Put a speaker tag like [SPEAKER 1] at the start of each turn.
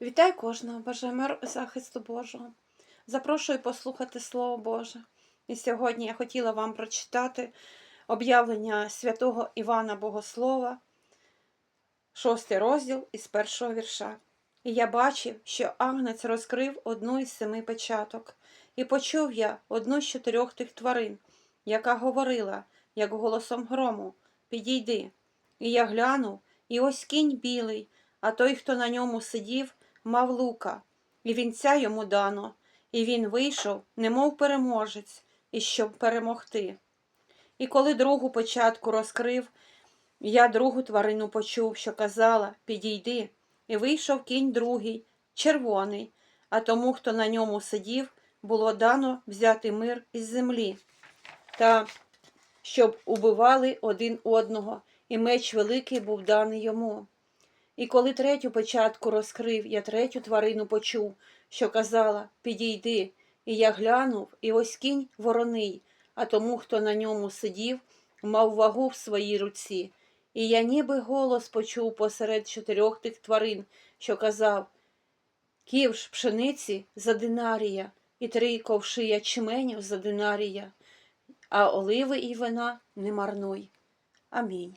[SPEAKER 1] Вітаю кожного, бажаю мир захисту Божого. Запрошую послухати Слово Боже. І сьогодні я хотіла вам прочитати об'явлення святого Івана Богослова, шостий розділ із першого вірша. І я бачив, що агнець розкрив одну із семи печаток, і почув я одну з чотирьох тих тварин, яка говорила, як голосом грому, підійди. І я глянув, і ось кінь білий, а той, хто на ньому сидів, мав лука, і вінця йому дано, і він вийшов, немов переможець, і щоб перемогти. І коли другу початку розкрив, я другу тварину почув, що казала Підійди, і вийшов кінь другий, червоний, а тому, хто на ньому сидів, було дано взяти мир із землі, та щоб убивали один одного, і меч великий був даний йому. І коли третю початку розкрив, я третю тварину почув, що казала Підійди, і я глянув, і ось кінь вороний, а тому, хто на ньому сидів, мав вагу в своїй руці. І я ніби голос почув посеред чотирьох тих тварин, що казав Ківш пшениці за динарія, і три ковши ячменю за динарія, а оливи і вина не марнуй. Амінь.